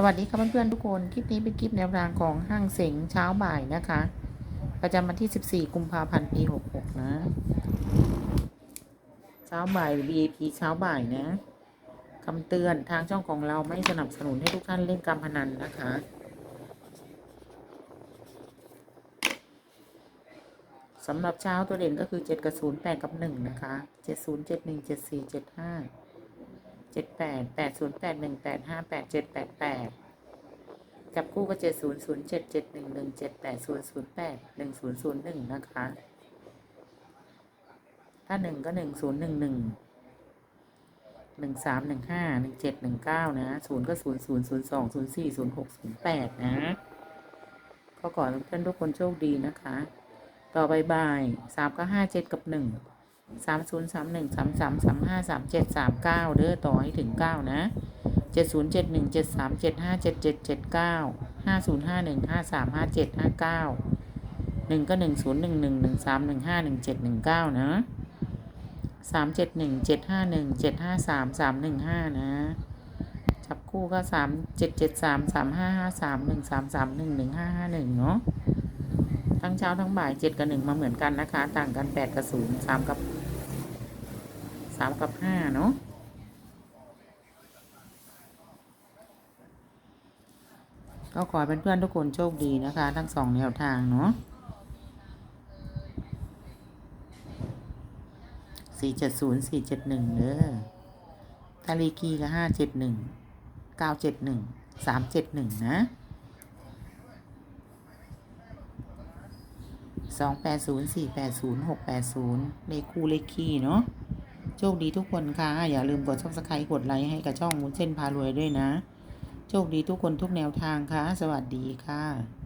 สวัสดีครับเพื่อนๆทุกคน คลิปนี้เป็นคลิปแนวทางของห้างเสงเช้าบ่ายนะคะ ประจำวันที่ 14 กุมภาพันธ์ปี 66 นะ เช้าบ่าย VIP เช้าบ่ายนะคำเตือนทางช่องของเราไม่สนับสนุนให้ทุกท่านเล่นการพนันนะคะ สำหรับเช้าตัวเด่นก็คือ 7 กับ 0 8 กับ 1 นะคะ 70 71 74 75เจ็ดแปดแปดศูนย์แปดหนึ่งแปดห้าแปดเจ็ดแปดแปดจับคู่ก็เจ็ดศูนย์ศูนย์เจ็ดเจ็ดหนึ่งหนึ่งเจ็ดแปดศูนย์ศูนย์แปดหนึ่งศูนย์ศูนย์หนึ่งนะคะ ถ้าหนึ่งก็หนึ่งศูนย์หนึ่งหนึ่งหนึ่งสามหนึ่งห้าหนึ่งเจ็ดหนึ่งเก้านะศูนย์ก็ศูนย์ศูนย์ศูนย์สองศูนย์สี่ศูนย์หกศูนย์แปดนะ ก็ขอให้เพื่อนทุกคนโชคดีนะคะ ต่อไปบ่ายสามก็ห้าเจ็ดกับหนึ่ง สามศูนย์สามหนึ่งสามสามสามห้าสามเจ็ดสามเก้าเด้อต่อให้ถึงเก้านะเจ็ดศูนย์เจ็ดหนึ่งเจ็ดสามเจ็ดห้าเจ็ดเจ็ดเจ็ดเก้าห้าศูนย์ห้าหนึ่งห้าสามห้าเจ็ดห้าเก้าหนึ่งก็หนึ่งศูนย์หนึ่งหนึ่งหนึ่งสามหนึ่งห้าหนึ่งเจ็ดหนึ่งเก้านะสามเจ็ดหนึ่งเจ็ดห้าหนึ่งเจ็ดห้าสามสามหนึ่งห้านะจับคู่ก็สามเจ็ดเจ็ดสามสามห้าห้าสามหนึ่งสามสามหนึ่งหนึ่งห้าห้าหนึ่งเนาะทั้งเช้าทั้งบ่ายเจ็ดกับหนึ่งมาเหมือนกันนะคะ ต่างกันแปดกับศูนย์สามกับ สามกับห้าเนาะก็ขอให้เพื่อนๆทุกคนโชคดีนะคะ ทั้งสองแนวทางเนาะสี่เจ็ดศูนย์สี่เจ็ดหนึ่งเด้อทาลีกีก็ห้าเจ็ดหนึ่งเก้าเจ็ดหนึ่งสามเจ็ดหนึ่งนะสองแปดศูนย์สี่แปดศูนย์หกแปดศูนย์เลขคู่เลขคี่เนาะ โชคดีทุกคนค่ะ อย่าลืมกดซับสไครต์กดไลค์ให้กับช่องมุนเส้นพารวยด้วยนะ โชคดีทุกคนทุกแนวทางค่ะ สวัสดีค่ะ